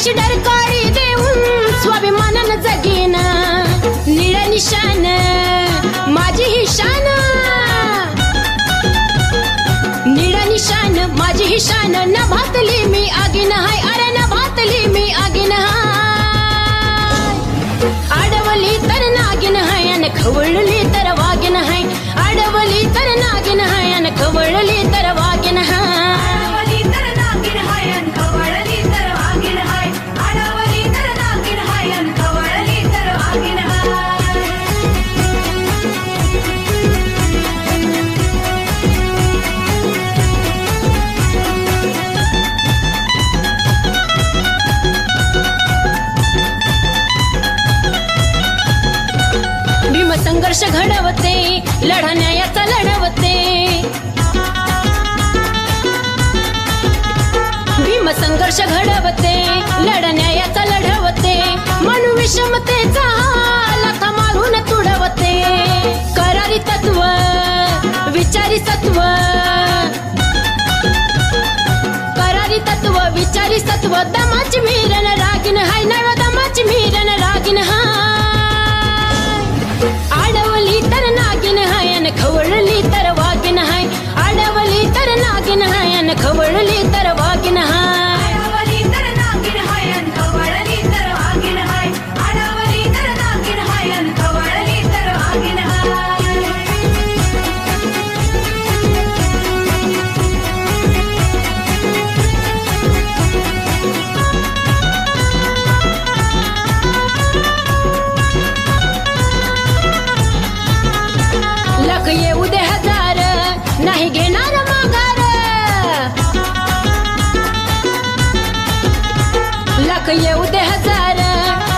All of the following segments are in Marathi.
तिची अशी देऊन स्वाभिमानानं जगेन. निळ निशान माझी ही शान. निळ निशान माझी ही शान. न भातली मी आगीन हाय अरे न भातली मी आगीन हाय. आडवली तर नागिन हाय अन खवळली तर वागिन हाय. आडवली तर नागिन हाय अन खवळली तर वागिन हाय. लढण्याचा लढवते. भीम संघर्ष घडवते लढण्याचा लढवते. म्हणून विषमतेचा लथा मारून तुडवते. करारी तत्व विचारी सत्व. करारी तत्व विचारी सत्व. दमाची मीरन रागिन हाय नव दमाची मीरन रागिन हा खवळली तर वागिन हाय आडवली तर नागिन हाय अन खवळली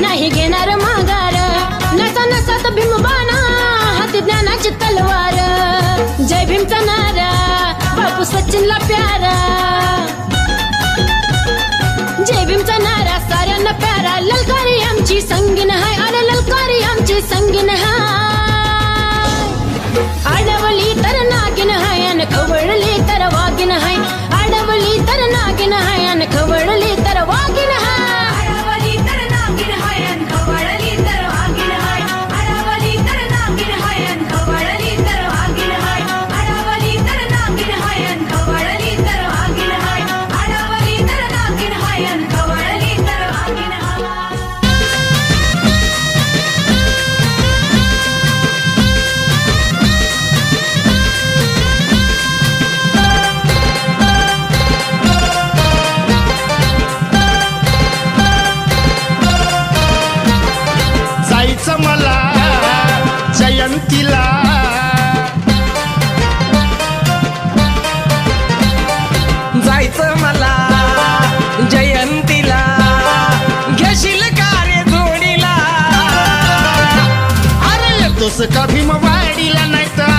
नाही घेणार माघार. नसा नसात भीमबाणा हाती ज्ञानाची तलवार. जय भीमचा नारा बापू सचिनला प्यारा. जय भीमचा नारा साऱ्यांना प्यारा. ललकारी आमची संगीन हाय अरे ललकारी आमची संगीन हाय.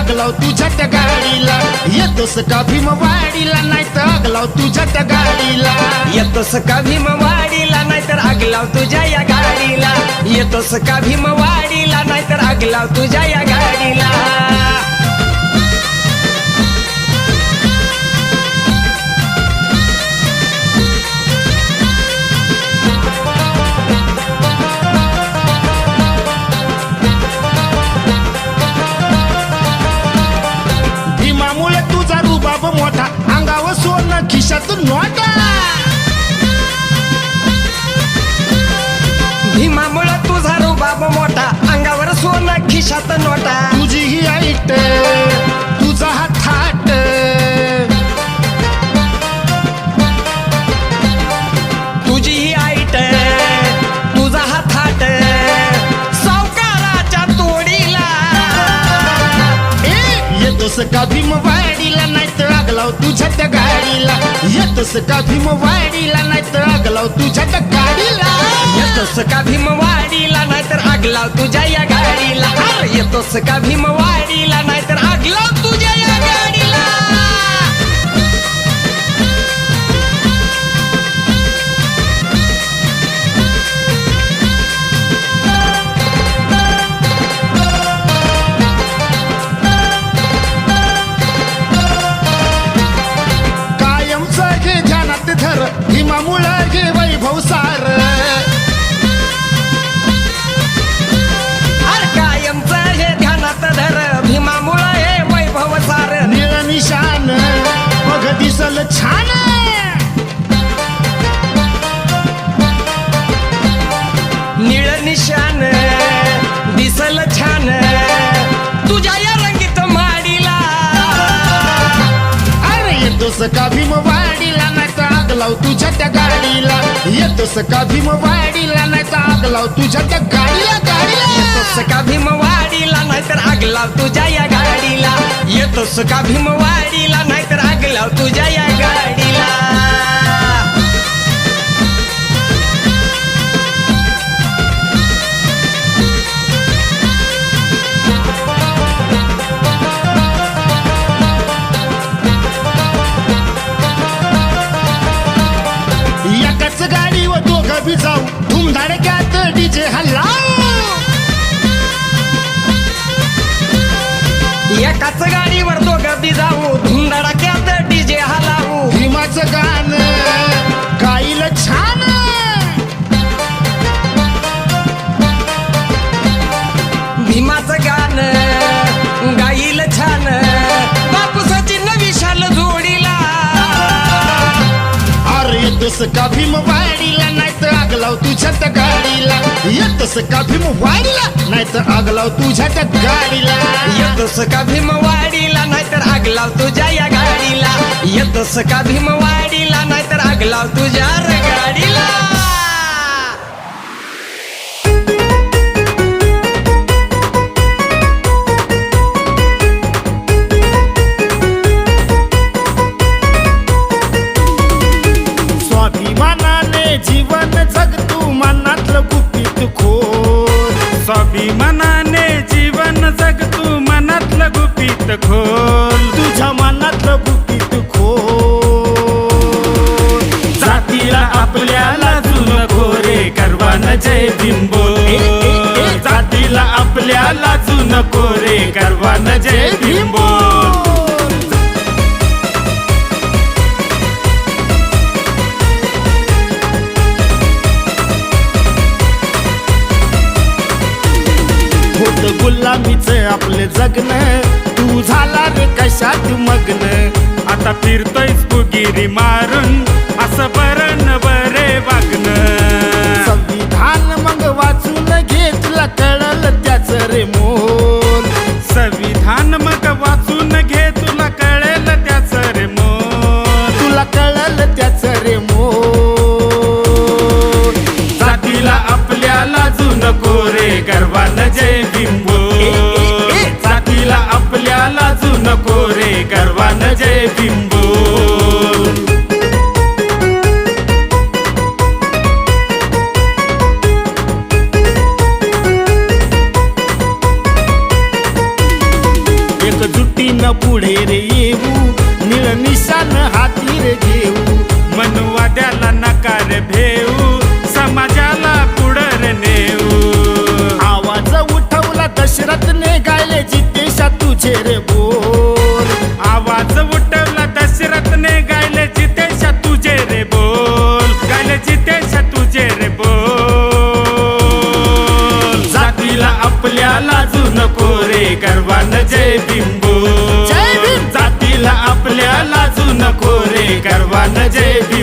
आगलाव तुझ्या त्या गाडीला. येतोस का भीमवाडीला? नाही तर आगलाव तुझ्या त्या गाडीला. येतोस का भीमवाडीला? नाहीतर आगलाव तुझ्या या गाडीला. येतोस का भीमवाडीला? नाहीतर आगलाव तुझ्या या गाडीला. मोठा अंगावर सोनं खिशातून नोटा येतोस का भीमवाडीला नाही तर आगलाव तुझ्या त्या गाडीला? येतोस का भीमवाडीला नाहीतर आगलाव तुझ्या या गाडीला? येतोस का भीमवाडीला नाहीतर आगलाव तुझ्या या गाडीला? येतोस का भीमवाडीला नाही तर आग लाव तुझ्या त्या गाडीला. येतोस का भीमवाडीला नाही तर आग लाव तुझ्या त्या गाडीला. गाडीला. येतोस का भीमवाडीला नाहीतर आग लाव तुझ्या या गाडीला. येतोस का भीमवाडीला नाहीतर आग लाव तुझ्या या गाडीला. बी जाऊ. धुमधडक्यात डीजे हल्ला एकाच गाडीवर दोघं बी जाऊ. धुंदडाक्यात डीजे हलावू. भीमाचं गाणं गाईल छान. भीमाचं गाणं गाईल छान. बापू सचिन विशाल जोडीला. अरे येतोस का भीमवाडीला नाही तर आग लाव तुझ्या त्या गाडीला. येतस का भीमवाडीला नाही तर आग लाव तुझ्या त्या गाडीला. येतस का भीमवाडीला नाहीतर आग लाव तुझ्या या गाडीला. येतस का भीमवाडीला नाहीतर आग लाव तुझ्या गाडीला. जातीला आपल्याला जुन खोरे गर्वान जय होत गुलामीच आपले जगणं. तू झाला रे कशात मग्न? आता फिरतोय आपल्याला आपल्याला जुन कोरे गर्वान जय बिंबू. जितेशा तुझे रे बोल. आवाज उठवला दशरथने गायले जितेशा तुझे रे बोल. गायले जितेशा तुझे रे बोल. जातीला आपल्याला जुन कोरे गर्वान जय बिंबो! जातीला आपल्याला जुन कोरे गर्वान जय बिंबो जय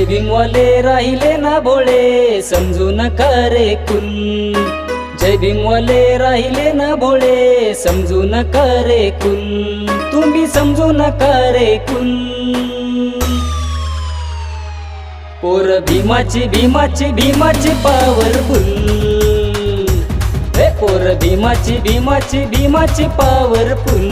जय भीमवाले राहिले ना भोळे समजू नका रे कुल जय भीमवाले राहिले ना भोळे समजू नका रे कुल तुम्ही समजू नका रे कुल पोर भीमाची भीमाची भीमाची पॉवरफुल पोर भीमाची भीमाची भीमाची पॉवरफुल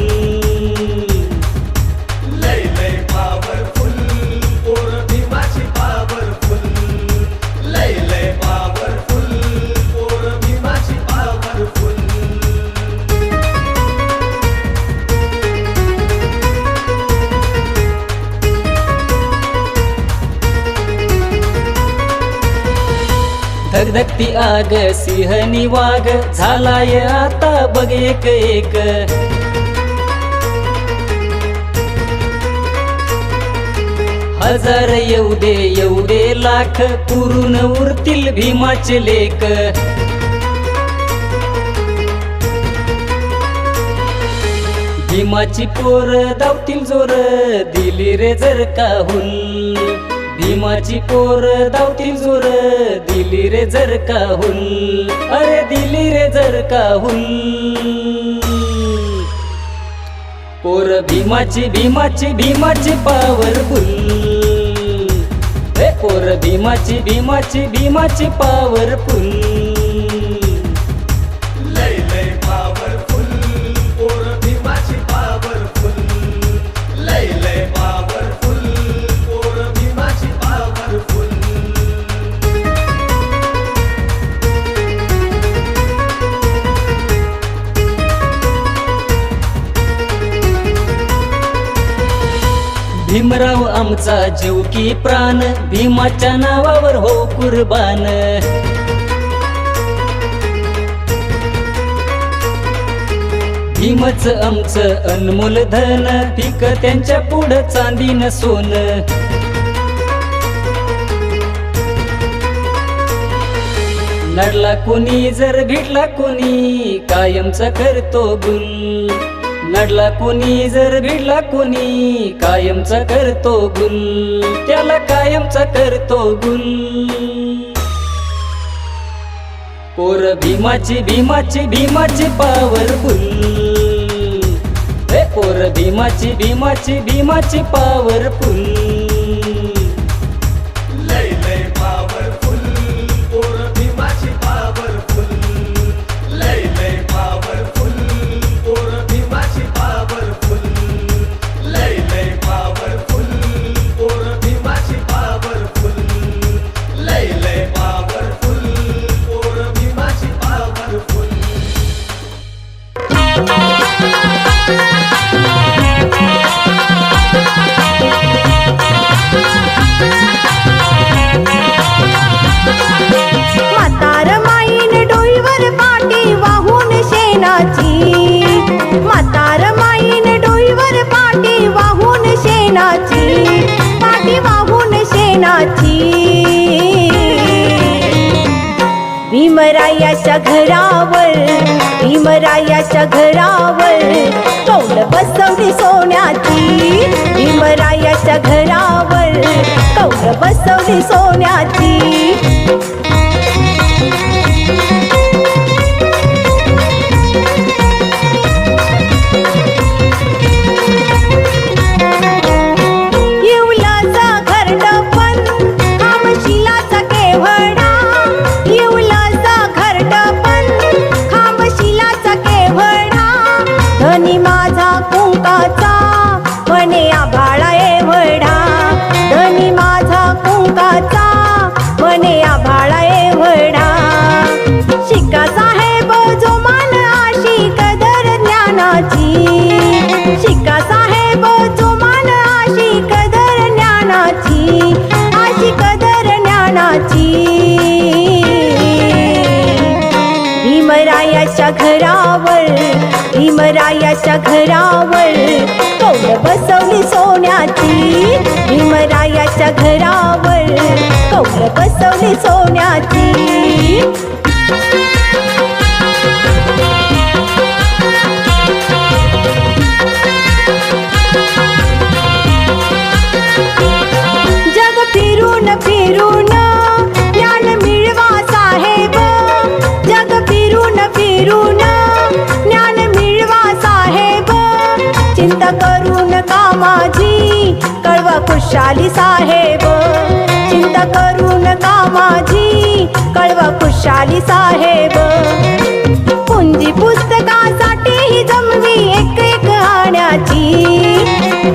भक्ती आग सिंहनी वाग झालाय आता बघ एक एक. हजार येऊ दे येऊ दे लाख पुरून उरतील भीमाचे लेख. भीमाची पोर धावतील जोर दिली रे जर का भीमाची पोर धावती जोर दिली रे जर काहून. अरे दिली रे जर काहून. पोर भीमाची भीमाची भीमाची पावरफुल हे पोर भीमाची भीमाची भीमाची पावरफुल भीमराव आमचा जीव की प्राण भीमाच्या नावावर हो कुर्बान. भीमच आमचं अनमोल धन पिक त्यांच्या पुढं चांदीन सोन. नडला कोणी जर भेटला कोणी कायमचा करतो गुल नडला कोणी जर भिडला कोणी कायमचा करतो गुण. त्याला कायमचा करतो गुण. पोर भीमाची भीमाची भीमाची पावरफुल हे पोर भीमाची भीमाची भीमाची पावरफुल घरावर भीमरायाच्या घरावर. कौल बसवली सोन्याची भीमरायाच्या घरावर. कौल बसवली सोन्याची. भीमरायाच्या घरावर कौल बसवली सोन्याची? भीमरायाच्या घरावर कौल बसवली सोन्याची? कळवा खुशाली साहेब. चिंता करू नका माझी कळवा खुशाली साहेब. पुंजी पुस्तकासाठी ही जमवी एक एक आण्याची.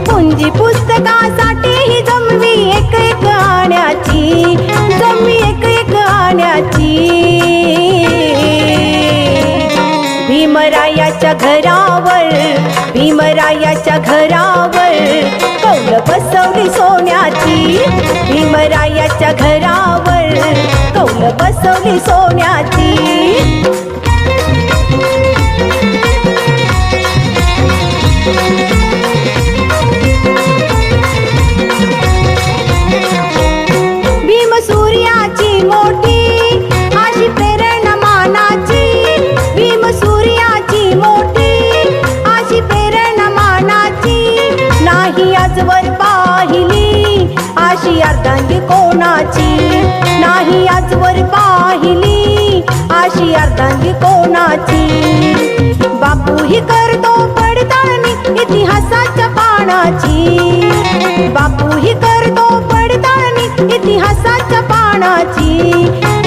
पुंजी पुस्तकासाठी ही जमवी एक एक आण्याची. जमवी एक एक आण्याची. भीमरायाच्या घरा भीमरायाच्या घरावर कौल बसवली सोन्याची. भीमरायाच्या घरावर कौल बसवली सोन्याची. कोणाची बापू ही करतो पडताळणी इतिहासाच्या पानाची. बापू ही करतो पडताळणी इतिहासाच्या पानाची.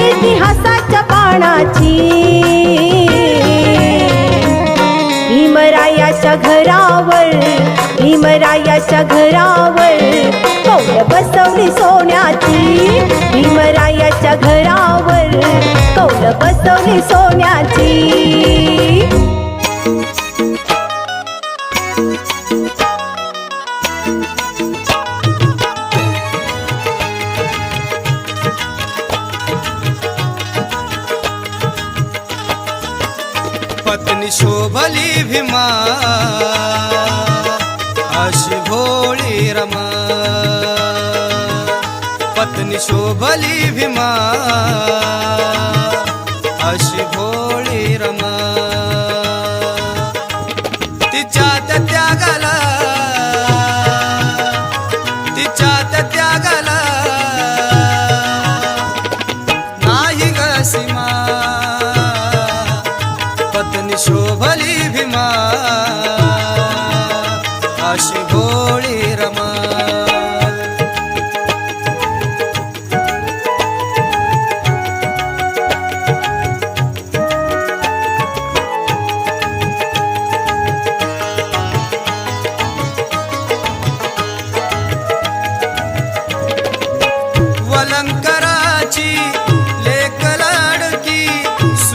इतिहासाच्या पानाची. भीमरायाच्या घरावर भीमरायाच्या घरावर कौल बसवली सो बसवली सोन्याची. तिच्या त्यागाला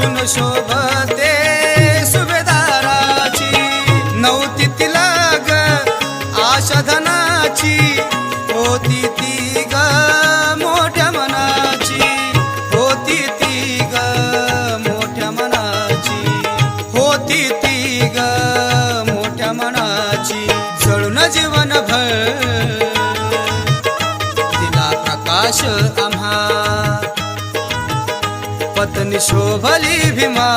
सुन शोभते सुभेदाराची. नव्हती तिला ग आशाधनाची होती ती ग मोठ्या मनाची. होती ती ग मोठ्या मनाची. होती ती ग मोठ्या मनाची. जळून जीवन भर. तिला प्रकाश आम्हा. पत्नी शोभ भीमा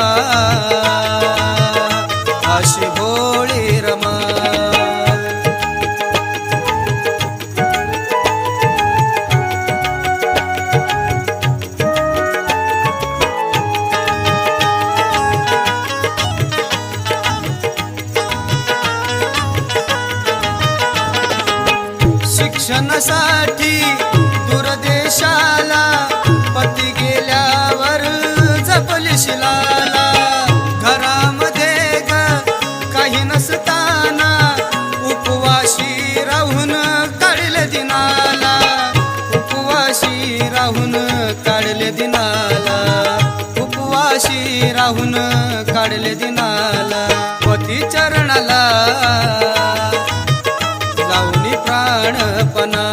लावणी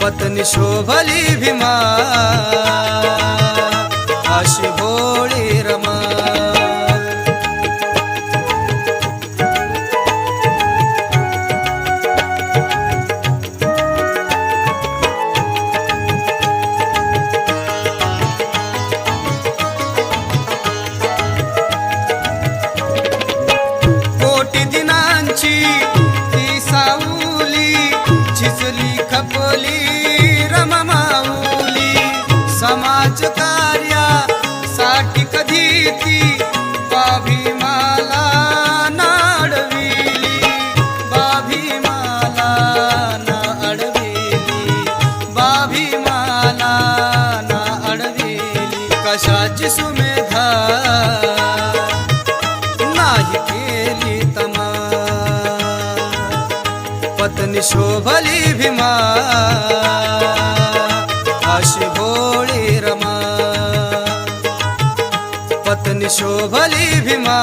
पत्नी शोभली भीमा. शोभली भीमा. अशी भोळी रमा. पत्नी शोभली भीमा.